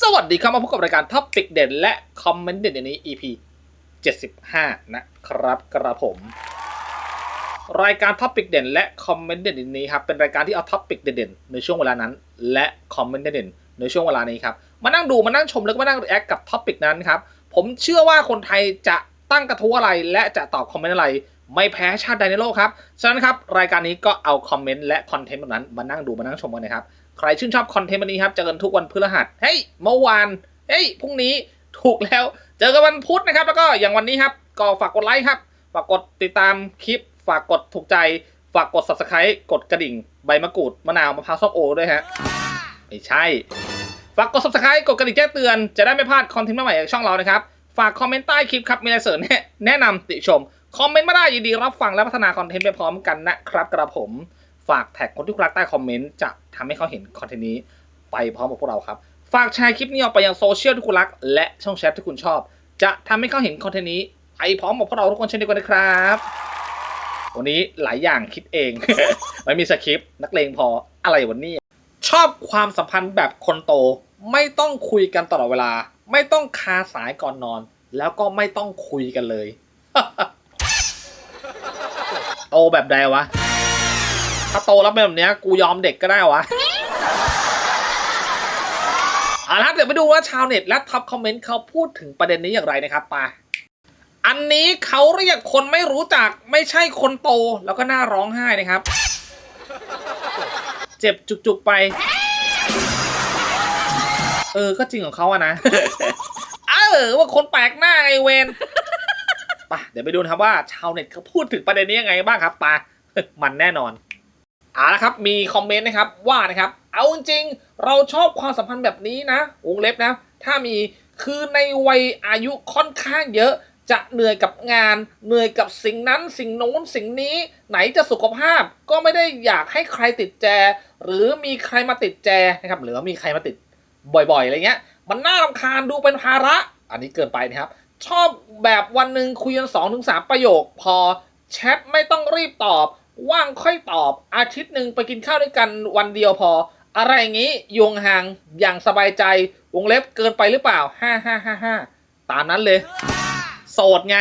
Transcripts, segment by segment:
สวัสดีครับมาพบกับรายการท็อปิกเด่นและคอมเมนต์เด่นในนี้ EP 75 นะครับกระผม รายการท็อปิกเด่นและคอมเมนต์เด่นในนี้ครับเป็นรายการที่เอาท็อปิกเด่นๆในช่วงเวลานั้น และคอมเมนต์เด่นๆในช่วงเวลานี้ครับมานั่งดูมานั่งชมแล้วก็มานั่งรีแอคกับท็อปิกนั้นครับผมเชื่อว่าคนไทยจะตั้งกระทู้อะไร และจะตอบคอมเมนต์อะไร ไม่แพ้ชาติใดในโลกครับฉะนั้นครับรายการนี้ก็เอาคอมเมนต์และคอนเทนต์แบบนั้นมานั่งดูมานั่งชมกันนะครับ ใครชื่นชอบคอนเทนต์วันนี้ครับเจอกันทุกวันพฤหัสเฮ้ยเมื่อวานเฮ้ยพรุ่งนี้ถูกแล้ว เจอกันวันพุธนะครับ แล้วก็อย่างวันนี้ครับ ก็ฝากกดไลค์ครับ ฝากกดติดตามคลิป ฝากกดถูกใจ ฝากกด subscribe กดกระดิ่ง ใบมะกรูดมะนาวมะพร้าวส้มโอด้วยฮะไม่ใช่ ฝากกด subscribe กดกระดิ่งแจ้งเตือนจะได้ไม่พลาดคอนเทนต์ใหม่จากช่องเรานะครับฝากคอมเมนต์ใต้คลิปครับมีอะไรเสริมแนะแนะนำติชม คอมเมนต์มาได้ยินดีรับฟังและพัฒนาคอนเทนต์ไปพร้อมกันนะครับกระผม ฝากแท็กคนที่คุณรักใต้คอมเมนต์จะทำให้เขาเห็นคอนเทนต์นี้ไปพร้อมกับพวกเราครับ ฝากแชร์คลิปนี้ออกไปยังโซเชียลที่คุณรัก และช่องแชทที่คุณชอบ จะทำให้เขาเห็นคอนเทนต์นี้ไปพร้อมกับพวกเราทุกคนเช่นเดียวกันนะครับ วันนี้หลายอย่างคิดเอง ไม่มีสคริปต์นักเลงพออะไรวันนี้ ชอบความสัมพันธ์แบบคนโต ไม่ต้องคุยกันตลอดเวลา ไม่ต้องคาสายก่อนนอน แล้วก็ไม่ต้องคุยกันเลยโตแบบใดวะ ถ้าโตแล้วเป็นแบบนี้กูยอมเด็กก็ได้วะเอาละเดี๋ยวไปดูว่าชาวเน็ตและท็อปคอมเมนต์เขาพูดถึงประเด็นนี้อย่างไรนะครับไปอันนี้เขาเรียกคนไม่รู้จักไม่ใช่คนโตแล้วก็น่าร้องไห้นะครับ เจ็บจุกๆไป เออ ก็จริงของเขาอะนะ เออ ว่าคนแปลกหน้าไงเวนไปเดี๋ยวไปดูนะครับว่าชาวเน็ตเขาพูดถึงประเด็นนี้ยังไงบ้างครับไปมันแน่นอน เอาละครับมีคอมเมนต์นะครับว่านะครับ เอาจริงเราชอบความสัมพันธ์แบบนี้นะวงเล็บนะ ถ้ามีคือในวัยอายุค่อนข้างเยอะ จะเหนื่อยกับงาน เหนื่อยกับสิ่งนั้นสิ่งโน้นสิ่งนี้ ไหนจะสุขภาพก็ไม่ได้อยากให้ใครติดแจ หรือมีใครมาติดแจนะครับหรือมีใครมาติดบ่อยๆอะไรเงี้ย มันน่ารำคาญดูเป็นภาระ อันนี้เกินไปนะครับ ชอบแบบวันหนึ่งคุยกันสองถึงสามประโยค พอแชทไม่ต้องรีบตอบ ว่างค่อยตอบอาทิตย์หนึ่งไปกินข้าวด้วยกันวันเดียวพอ อะไรอย่างนี้ยงห่างอย่างสบายใจวงเล็บเกินไปหรือเปล่าห้าห้าห้าห้าตามนั้นเลย โสดไง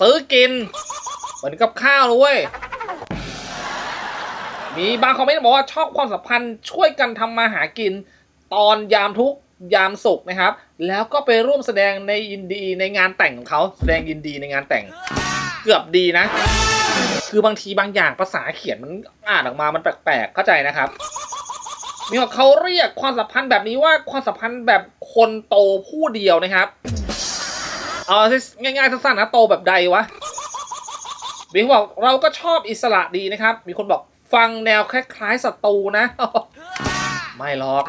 ซื้อกิน เหมือนกับข้าวเลยเว้ยมีบางคอมเมนต์บอกว่าชอบความสัมพันธ์ช่วยกันทำมาหากิน ตอนยามทุกยามสุขนะครับ แล้วก็ไปร่วมแสดงในยินดีในงานแต่งของเขาแสดงยินดีในงานแต่ง เกือบดีนะ คือบางทีบางอย่างภาษาเขียนมันอ่านออกมามันแปลกๆเข้าใจนะครับมีว่าเขาเรียกความสัมพันธ์แบบนี้ว่าความสัมพันธ์แบบคนโตผู้เดียวนะครับเอาง่ายๆสั้นๆนะโตแบบใดวะมีคนบอกเราก็ชอบอิสระดีนะครับ มีคนบอกฟังแนวคล้ายๆศัตรูนะ ไม่หรอก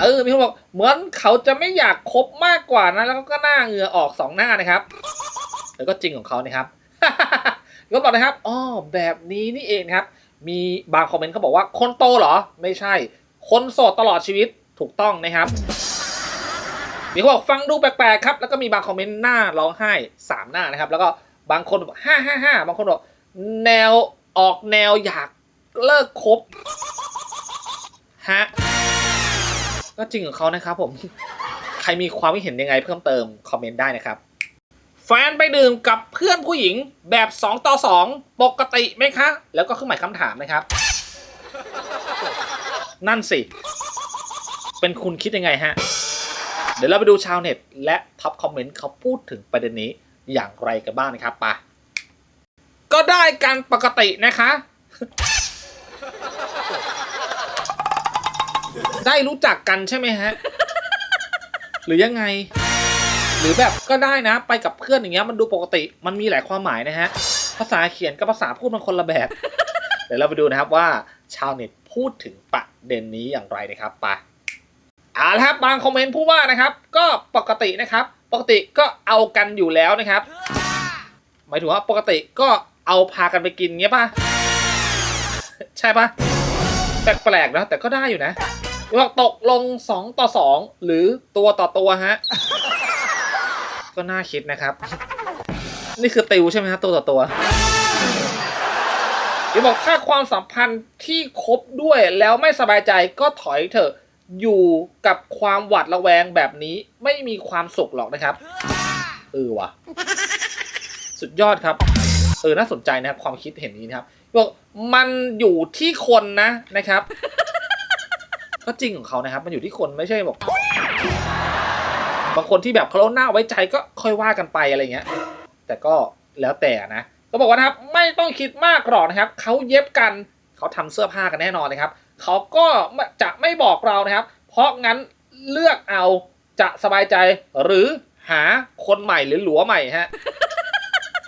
เออ มีคนบอกเหมือนเขาจะไม่อยากคบมากกว่านะ แล้วก็หน้าเหงื่อออกสองหน้านะครับแล้วก็จริงของเขานะครับ ก็บอกนะครับอ๋อแบบนี้นี่เองครับ มีบางคอมเมนต์เขาบอกว่าคนโตเหรอ ไม่ใช่ คนโสดตลอดชีวิตถูกต้องนะครับมีคนบอกฟังดูแปลกๆครับ แล้วก็มีบางคอมเมนต์หน้าร้องไห้สามหน้านะครับ แล้วก็บางคนบอกห้าห้าห้าบางคนบอกแนวออกแนวอยากเลิกคบฮะก็จริงของเขานะครับผม ใครมีความคิดเห็นยังไงเพิ่มเติม คอมเมนต์ได้นะครับ ฟนไปดื่มกับเพื่อนผู้หญิงแบบ 2 ต่อ 2 ปกติไหมคะ แล้วก็เครื่องหมายคำถามนะครับ นั่นสิ เป็นคุณคิดยังไงฮะ เดี๋ยวเราไปดูชาวเน็ต และท็อปคอมเมนต์เขาพูดถึงประเด็นนี้อย่างไรกันบ้างนะครับไปะก็ได้กันปกตินะคะ ได้รู้จักกันใช่ไหมฮะ หรือยังไง หรือแบบก็ได้นะ ไปกับเพื่อนอย่างเงี้ยมันดูปกติมันมีหลายความหมายนะฮะ ภาษาเขียนกับภาษาพูดมันคนละแบบ เดี๋ยวเราไปดูนะครับว่าชาวเน็ตพูดถึงประเด็นนี้อย่างไรนะครับไปอ่าละครับบางคอมเมนต์พูดว่านะครับ ก็ปกตินะครับ ปกติก็เอากันอยู่แล้วนะครับ หมายถึงว่าปกติก็เอาพากันไปกินเงี้ยป่ะใช่ป่ะแปลกๆนะแต่ก็ได้อยู่นะบอกตกลงสองต่อสองหรือตัวต่อตัวฮะ ก็น่าคิดนะครับ นี่คือติวใช่ไหมครับตัวต่อตัวเดี๋ยวบอกถ้าความสัมพันธ์ที่คบด้วยแล้วไม่สบายใจก็ถอยเถอะอยู่กับความหวาดระแวงแบบนี้ไม่มีความสุขหรอกนะครับ เออว่ะ สุดยอดครับ เออน่าสนใจนะครับ ความคิดเห็นนี้นะครับบอกมันอยู่ที่คนนะนะครับ ก็จริงของเขานะครับ มันอยู่ที่คนไม่ใช่บอก บางคนที่แบบเขาหน้าไว้ใจก็ค่อยว่ากันไปอะไรเงี้ย แต่ก็แล้วแต่นะก็บอกว่านะครับไม่ต้องคิดมากหรอกนะครับเขาเย็บกันเขาทำเสื้อผ้ากันแน่นอนนะครับเขาก็จะไม่บอกเรานะครับ เพราะงั้นเลือกเอาจะสบายใจหรือหาคนใหม่หรือหลัวใหม่ฮะ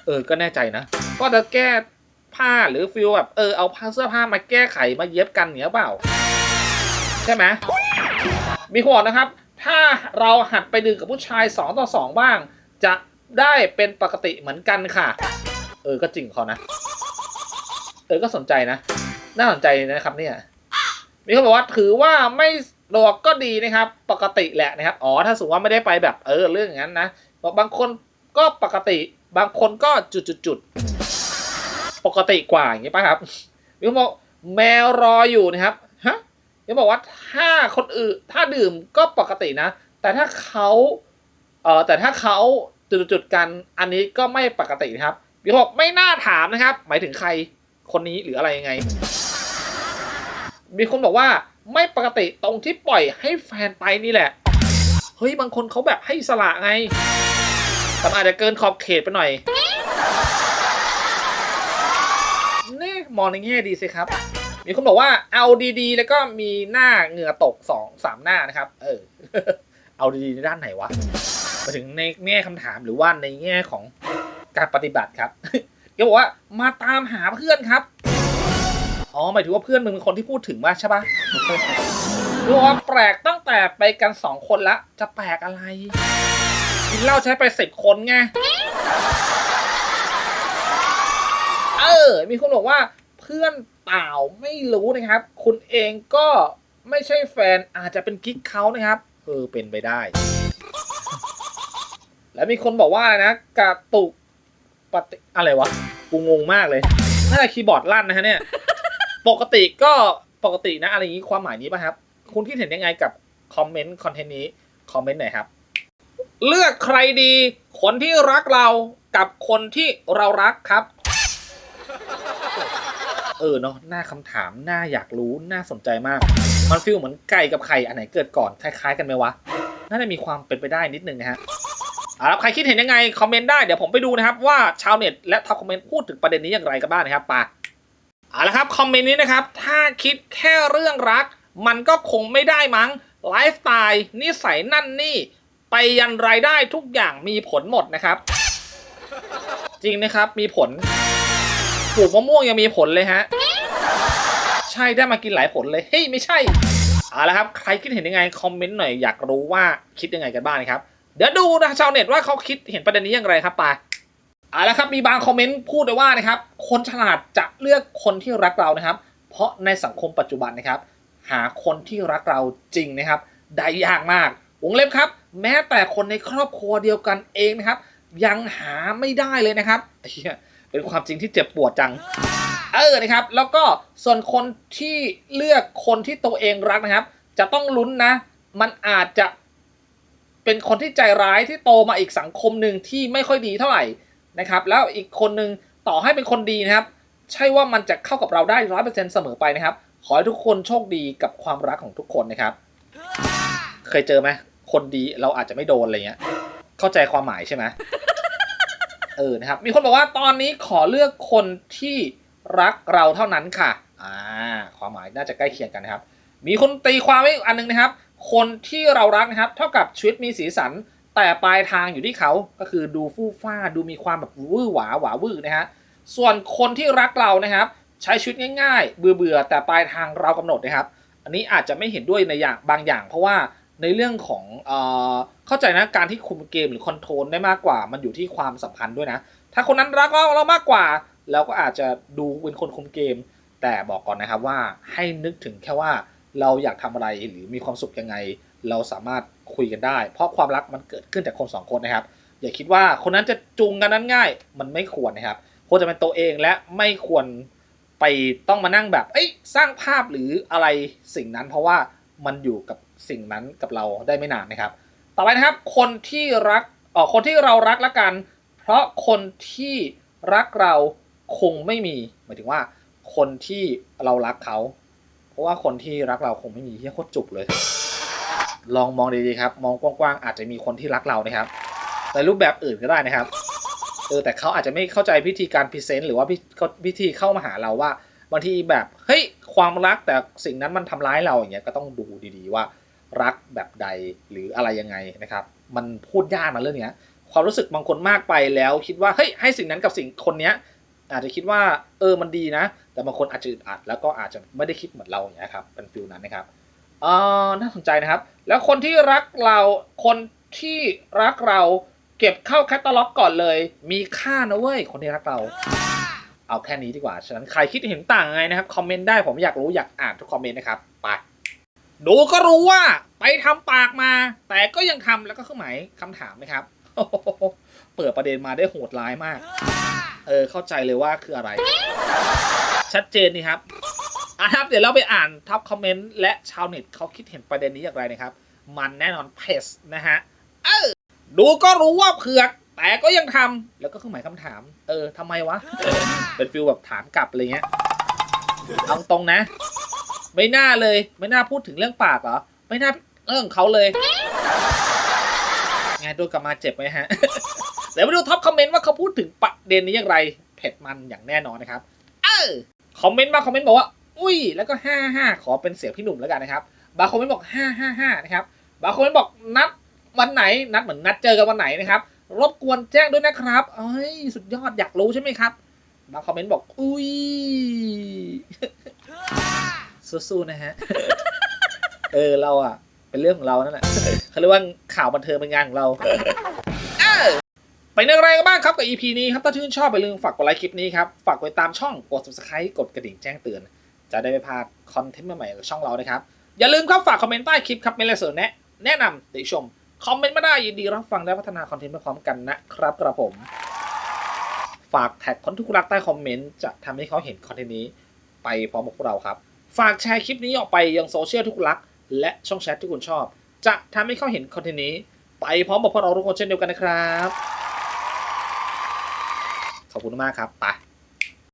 เออก็แน่ใจนะ ก็จะแก้ผ้าหรือฟิลแบบเออเอาผ้าเสื้อผ้ามาแก้ไขมาเย็บกันเนี้ยเปล่า ใช่ไหมมีคนบอกนะครับ ถ้าเราหัดไปดื่มกับผู้ชายสองต่อสองบ้าง จะได้เป็นปกติเหมือนกันค่ะ เออก็จริงเขานะ เออก็สนใจนะ น่าสนใจนะครับเนี่ย มีคนบอกว่าถือว่าไม่หลอกก็ดีนะครับ ปกติแหละนะครับ อ๋อ ถ้าสมมติว่าไม่ได้ไปแบบเออเรื่องอย่างนั้นนะบอกบางคนก็ปกติ บางคนก็จุดจุดจุดปกติกว่าอย่างนี้ป่ะครับมีคนบอกแมวรออยู่นะครับ ยังบอกว่าถ้าคนอื่นถ้าดื่มก็ปกตินะ แต่ถ้าเขาเออแต่ถ้าเขาจุดๆกันอันนี้ก็ไม่ปกตินะครับพี่บอกไม่น่าถามนะครับ หมายถึงใครคนนี้หรืออะไรยังไง มีคนบอกว่าไม่ปกติตรงที่ปล่อยให้แฟนไปนี่แหละ เฮ้ยบางคนเขาแบบให้สละไงแต่มันอาจจะเกินขอบเขตไปหน่อย นี่มองในแง่ดีสิครับ มีคนบอกว่า เอาดีๆ แล้วก็มีหน้าเหงื่อตกสองสามหน้านะครับ เออ เอาดีๆในด้านไหนวะมาถึงในแง่คำถามหรือว่าในแง่ของการปฏิบัติครับก็บอกว่ามาตามหาเพื่อนครับ อ๋อหมายถึงว่าเพื่อนมึงเป็นคนที่พูดถึงว่าใช่ปะรู้ว่าแปลกตั้งแต่ไปกันสองคนละ จะแปลกอะไรกินเหล้าใช้ไปสิบคนไง เออ มีคนบอกว่า เพื่อนเปล่าไม่รู้นะครับ คุณเองก็ไม่ใช่แฟนอาจจะเป็นกิ๊กเขานะครับเออเป็นไปได้ แล้วมีคนบอกว่านะกระตุกปฏิอะไรวะกูงงมากเลยน่าจะคีย์บอร์ดลั่นนะฮะเนี่ย ปกติก็ปกตินะ อะไรอย่างนี้ความหมายนี้ป่ะครับ คุณคิดเห็นยังไงกับคอมเมนต์คอนเทนต์นี้คอมเมนต์หน่อยครับ เลือกใครดี คนที่รักเรากับคนที่เรารักครับ ออเนาะหน้าคำถามน่าอยากรู้น่าสนใจมาก มันฟีลเหมือนไก่กับไข่อันไหนเกิดก่อนคล้ายๆกันไหมวะน่าจะมีความเป็นไปได้นิดนึงนะฮะเอาละใครคิดเห็นยังไง คอมเมนต์ได้เดี๋ยวผมไปดูนะครับว่าชาวเน็ตและท็อปคอมเมนต์พูดถึงประเด็นนี้อย่างไรกันบ้างนะครับปาเอาละครับคอมเมนต์นี้นะครับ ถ้าคิดแค่เรื่องรัก มันก็คงไม่ได้มั้งไลฟ์สไตล์นิสัยนั่นนี่ ไปยันรายได้ทุกอย่างมีผลหมดนะครับ จริงนะครับมีผล ปลูกมะม่วงยังมีผลเลยฮะ ใช่ได้มากินหลายผลเลย เฮ้ย ไม่ใช่เอาละครับ ใครคิดเห็นยังไง คอมเมนต์หน่อยอยากรู้ว่าคิดยังไงกันบ้างนะครับ เดี๋ยวดูนะชาวเน็ตว่าเขาคิดเห็นประเด็นนี้อย่างไรครับไปเอาละครับมีบางคอมเมนต์พูดไว้ว่านะครับ คนฉลาดจะเลือกคนที่รักเรานะครับ เพราะในสังคมปัจจุบันนะครับ หาคนที่รักเราจริงนะครับ ได้ยากมากวงเล็บครับ แม้แต่คนในครอบครัวเดียวกันเองนะครับ ยังหาไม่ได้เลยนะครับเหี้ย เป็นความจริงที่เจ็บปวดจัง เออนะครับ แล้วก็ส่วนคนที่เลือกคนที่ตัวเองรักนะครับ จะต้องลุ้นนะ มันอาจจะเป็นคนที่ใจร้ายที่โตมาอีกสังคมหนึ่งที่ไม่ค่อยดีเท่าไหร่นะครับ แล้วอีกคนหนึ่งต่อให้เป็นคนดีนะครับ ใช่ว่ามันจะเข้ากับเราได้ร้อยเปอร์เซ็นต์เสมอไปนะครับ ขอให้ทุกคนโชคดีกับความรักของทุกคนนะครับ เคยเจอไหมคนดีเราอาจจะไม่โดนอะไรเงี้ย เข้าใจความหมายใช่ไหม เออนะครับ มีคนบอกว่าตอนนี้ขอเลือกคนที่รักเราเท่านั้นค่ะ อ่า ความหมายน่าจะใกล้เคียงกันนะครับ มีคนตีความไว้อีกอันหนึงนะครับ คนที่เรารักนะครับ เท่ากับชีวิตมีสีสัน แต่ปลายทางอยู่ที่เขา ก็คือดูฟู่ฟ้า ดูมีความแบบวื้อหวาหวาวื้อนะฮะ ส่วนคนที่รักเรานะครับ ใช้ชีวิตง่าย ๆ เบื่อๆแต่ปลายทางเรากำหนดนะครับ อันนี้อาจจะไม่เห็นด้วยในอย่างบางอย่าง เพราะว่า ในเรื่องของเอ่อเข้าใจนะการที่คุมเกมหรือคอนโทรลได้มากกว่า มันอยู่ที่ความสัมพันธ์ด้วยนะ ถ้าคนนั้นรักเราเรามากกว่า เราก็อาจจะดูเป็นคนคุมเกม แต่บอกก่อนนะครับว่าให้นึกถึงแค่ว่าเราอยากทำอะไรหรือมีความสุขยังไง เราสามารถคุยกันได้ เพราะความรักมันเกิดขึ้นจากคนสองคนนะครับ อย่าคิดว่าคนนั้นจะจูงกันนั้นง่าย มันไม่ควรนะครับควรจะเป็นตัวเองและไม่ควรไปต้องมานั่งแบบ เอ้ยสร้างภาพหรืออะไรสิ่งนั้น เพราะว่ามันอยู่กับ สิ่งนั้นกับเราได้ไม่นานนะครับ ต่อไปนะครับ คนที่รักเออคนที่เรารักละกัน เพราะคนที่รักเราคงไม่มีหมายถึงว่า คนที่เรารักเขา เพราะว่าคนที่รักเราคงไม่มีที่โคตรจุกเลย ลองมองดีๆครับ มองกว้างๆอาจจะมีคนที่รักเรานะครับในรูปแบบอื่นก็ได้นะครับเออแต่เขาอาจจะไม่เข้าใจพิธีการพรีเซนต์หรือว่าพิพิธีเข้ามาหาเราว่าบางทีแบบเฮ้ยความรักแต่สิ่งนั้นมันทำร้ายเราอย่างเงี้ยก็ต้องดูดีๆว่า รักแบบใดหรืออะไรยังไงนะครับ มันพูดยากนะเรื่องเนี้ยความรู้สึกบางคนมากไปแล้ว คิดว่าเฮ้ยให้สิ่งนั้นกับสิ่งคนเนี้ยอาจจะคิดว่าเออมันดีนะ แต่บางคนอาจจะอึดอัดแล้วก็อาจจะไม่ได้คิดเหมือนเราอย่างเงี้ครับเป็นฟิลนั้นนะครับเออน่าสนใจนะครับ แล้วคนที่รักเราคนที่รักเราเก็บเข้าแคตตาล็อกก่อนเลย มีค่านะเว้ยคนที่รักเรา เอาแค่นี้ดีกว่าฉะนั้นใครคิดเห็นต่างไงนะครับคอมเมนต์ได้ผมอยากรู้อยากอ่านทุกคอมเมนต์นะครับไป ดูก็รู้ว่าไปทำปากมา แต่ก็ยังทำแล้วก็เครื่องหมายคำถามนะครับ เปิดประเด็นมาได้โหดร้ายมาก เออเข้าใจเลยว่าคืออะไร ชัดเจนนี่ครับอะครับ เดี๋ยวเราไปอ่านท็อปคอมเมนต์และชาวเน็ตเขาคิดเห็นประเด็นนี้อย่างไรนะครับ มันแน่นอนเพสนะฮะเออดูก็รู้ว่าเผือกแต่ก็ยังทำแล้วก็เครื่องหมายคำถาม เออทำไมวะเป็นฟิลแบบถามกลับอะไรเงี้ยเอาตรงนะ ไม่น่าเลย ไม่น่าพูดถึงเรื่องปากเหรอ ไม่น่าเรื่องขอเขาเลยไงดนกลับมาเจ็บไหมฮะ เดี๋ยวมาดูท็อปคอมเมนต์ว่าเขาพูดถึงประเด็นนี้อย่างไร เผ็ดมันอย่างแน่นอนนะครับ เออคอมเมนต์มาคอมเมนต์บอกว่า อุ้ย แล้วก็ห้าห้าขอเป็นเสียงพี่หนุ่มแล้วกันนะครับ บางคอมเมนต์บอกห้าห้าห้านะครับ บางคอมเมนต์บอกนัดวันไหน นัดเหมือนนัดเจอกันวันไหนนะครับ รบกวนแจ้งด้วยนะครับ เอ้ย สุดยอดอยากรู้ใช่ไหมครับ บางคอมเมนต์บอก อุ้ย สู้ๆนะฮะ เออเราอะ เป็นเรื่องของเรานั่นแหละเขาเรียกว่าข่าวบันเทิงเป็นงานของเราเออไปในอะไรกันบ้างครับกับ EP นี้ครับ ถ้าชื่นชอบไปลืมฝากกดไลค์คลิปนี้ครับ ฝากกดติดตามช่องกด subscribe กดกระดิ่งแจ้งเตือน จะได้ไม่พลาดคอนเทนต์ใหม่ๆจากช่องเรานะครับ อย่าลืมครับฝากคอมเมนต์ใต้คลิปครับเมนและเสนแนะแนะนำติชม คอมเมนต์มาได้ยินดีรับฟังและพัฒนาคอนเทนต์ไปพร้อมกันนะครับกระผม ฝากแท็กคนทุกรักใต้คอมเมนต์จะทำให้เขาเห็นคอนเทนต์นี้ ไปพร้อมกับพวกเราครับ ฝากแชร์คลิปนี้ออกไปยังโซเชียลทุกลัก และช่องแชทที่คุณชอบ จะทำให้เขาเห็นคอนเทนต์นี้ ไปพร้อมกับพวกเราทุกคนเช่นเดียวกันนะครับ ขอบคุณมากครับ ไป